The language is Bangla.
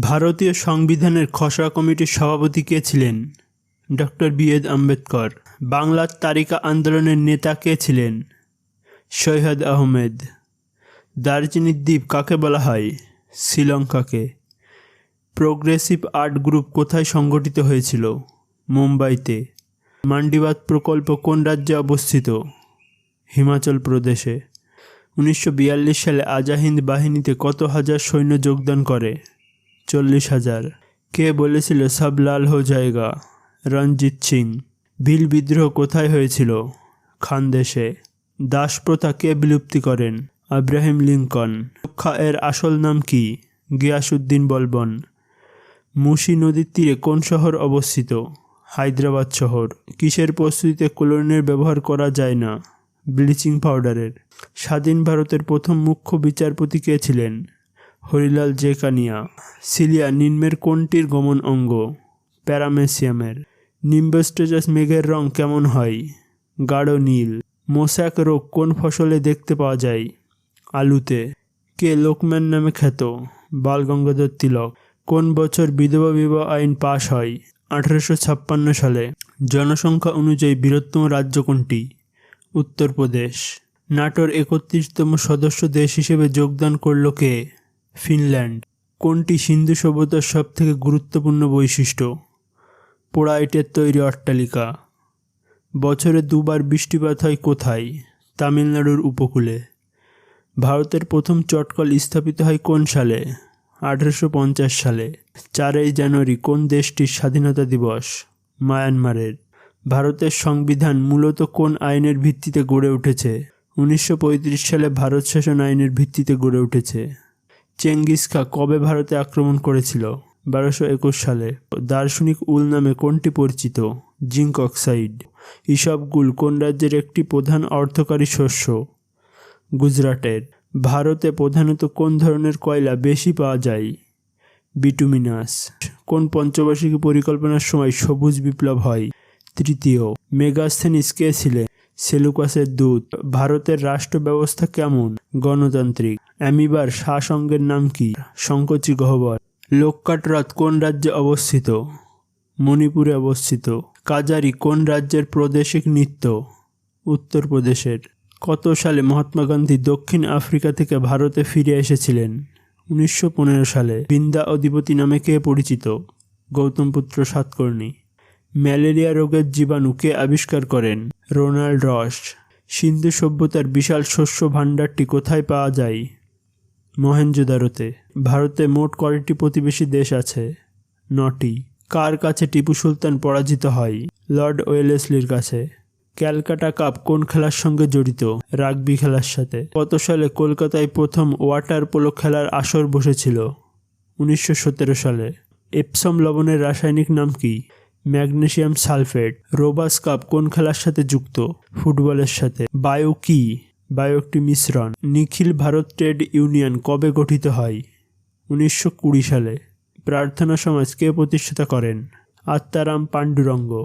ভারতীয় সংবিধানের খসড়া কমিটির সভাপতি কে ছিলেন? ডক্টর বি এড আম্বেদকর। বাংলার তারিকা আন্দোলনের নেতা কে ছিলেন? সৈয়দ আহমেদ। দার্জিলিং দ্বীপ কাকে বলা হয়? শ্রীলঙ্কাকে। প্রোগ্রেসিভ আর্ট গ্রুপ কোথায় সংগঠিত হয়েছিল? মুম্বাইতে। মান্ডিবাদ প্রকল্প কোন রাজ্যে অবস্থিত? হিমাচল প্রদেশে। উনিশশো বিয়াল্লিশ সালে আজাহিন্দ বাহিনীতে কত হাজার সৈন্য যোগদান করে? চল্লিশ হাজার। কে বলেছিল, সব লাল হো জায়গা রণজিৎ সিং। ভিল বিদ্রোহ কোথায় হয়েছিল? খানদেশে দাস প্রথা কে বিলুপ্তি করেন? Abraham Lincoln. রক্ষা এর আসল নাম কি? গিয়াসুদ্দিন বলবন। মুসি নদীর তীরে কোন শহর অবস্থিত? হায়দ্রাবাদ শহর। কিসের প্রস্তুতিতে ক্লোরিনের ব্যবহার করা যায় না? ব্লিচিং পাউডারের। স্বাধীন ভারতের প্রথম মুখ্য বিচারপতি কে ছিলেন? হরিলাল জেকানিয়া, সিলিয়া নিম্নের কোনটির গমন অঙ্গ? প্যারামেসিয়ামের। নিম্বস্টেজাস মেঘের রং কেমন হয়? গাঢ় নীল। মোস্যাক রোগ কোন ফসলে দেখতে পাওয়া যায়? আলুতে। কে লোকম্যান নামে খ্যাত? বালগঙ্গাধর তিলক। কোন বছর বিধবা বিবাহ আইন পাশ হয়? আঠারোশো ছাপ্পান্ন সালে। জনসংখ্যা অনুযায়ী বৃহত্তম রাজ্য কোনটি? উত্তরপ্রদেশ। নাটোর একত্রিশতম সদস্য দেশ হিসেবে যোগদান করল কে? ফিনল্যান্ড, কোনটি সিন্ধু সভ্যতার সবথেকে গুরুত্বপূর্ণ বৈশিষ্ট্য? পোড়াইটের তৈরি অট্টালিকা। বছরে দুবার বৃষ্টিপাত হয় কোথায়? তামিলনাড়ুর উপকূলে। ভারতের প্রথম চটকল স্থাপিত হয় কোন সালে? আঠারোশো সালে, চারই জানুয়ারি, কোন দেশটির স্বাধীনতা দিবস? মায়ানমারের। ভারতের সংবিধান মূলত কোন আইনের ভিত্তিতে গড়ে উঠেছে? উনিশশো পঁয়ত্রিশ সালে ভারত শাসন আইনের ভিত্তিতে গড়ে উঠেছে। চেঙ্গিস খা কবে ভারতে আক্রমণ করেছিল? বারোশো একুশ সালে। দার্শনিক উল নামে কোনটি পরিচিত? Zinc oxide. ইসবগুল কোন রাজ্যের একটি প্রধান অর্থকারী শস্য? গুজরাটের। ভারতে প্রধানত কোন ধরনের কয়লা বেশি পাওয়া যায়? বিটুমিনাস। কোন পঞ্চবার্ষিকী পরিকল্পনার সময় সবুজ বিপ্লব হয়? তৃতীয়। মেগাস্থেনিস কে ছিলেন? সেলুকাসের দূত। ভারতের রাষ্ট্র ব্যবস্থা কেমন? গণতান্ত্রিক। অ্যামিবার শাসঙ্গের নাম কি? সংকোচি গহ্বর। লোককাট হ্রদ কোন রাজ্যে অবস্থিত? মণিপুরে অবস্থিত। কাজারি কোন রাজ্যের প্রদেশিক নৃত্য? উত্তরপ্রদেশের। কত সালে মহাত্মা গান্ধী দক্ষিণ আফ্রিকা থেকে ভারতে ফিরে এসেছিলেন? উনিশশো পনেরো সালে। বৃন্দা অধিপতি নামে কে পরিচিত? গৌতমপুত্র সাতকর্ণী। ম্যালেরিয়া রোগের জীবাণু কে আবিষ্কার করেন? রোনাল্ড রস। সিন্ধু সভ্যতার বিশাল শস্য ভাণ্ডারটি কোথায় পাওয়া যায়? মহেঞ্জোদারোতে, ভারতে মোট কয়টি প্রতিবেশী দেশ আছে? নটি। কার কাছে টিপু সুলতান পরাজিত হয়? লর্ড ওয়েলেসলির কাছে। ক্যালকাটা কাপ কোন খেলার সঙ্গে জড়িত? রাগবি খেলার সাথে। কত সালে কলকাতায় প্রথম ওয়াটার পোলো খেলার আসর বসেছিল। উনিশশো সতেরো সালে। এপসম লবণের রাসায়নিক নাম কি? Magnesium sulphate. রোবাস কাপ কোন খেলার সাথে যুক্ত? ফুটবলের সাথে। বায়ো কি? বায়ো একটি মিশ্রণ নিখিল ভারত ট্রেড ইউনিয়ন কবে গঠিত হয়? উনিশশো কুড়ি সালে। প্রার্থনা সমাজ কে প্রতিষ্ঠাতা করেন? আত্মারাম পাণ্ডুরঙ্গ।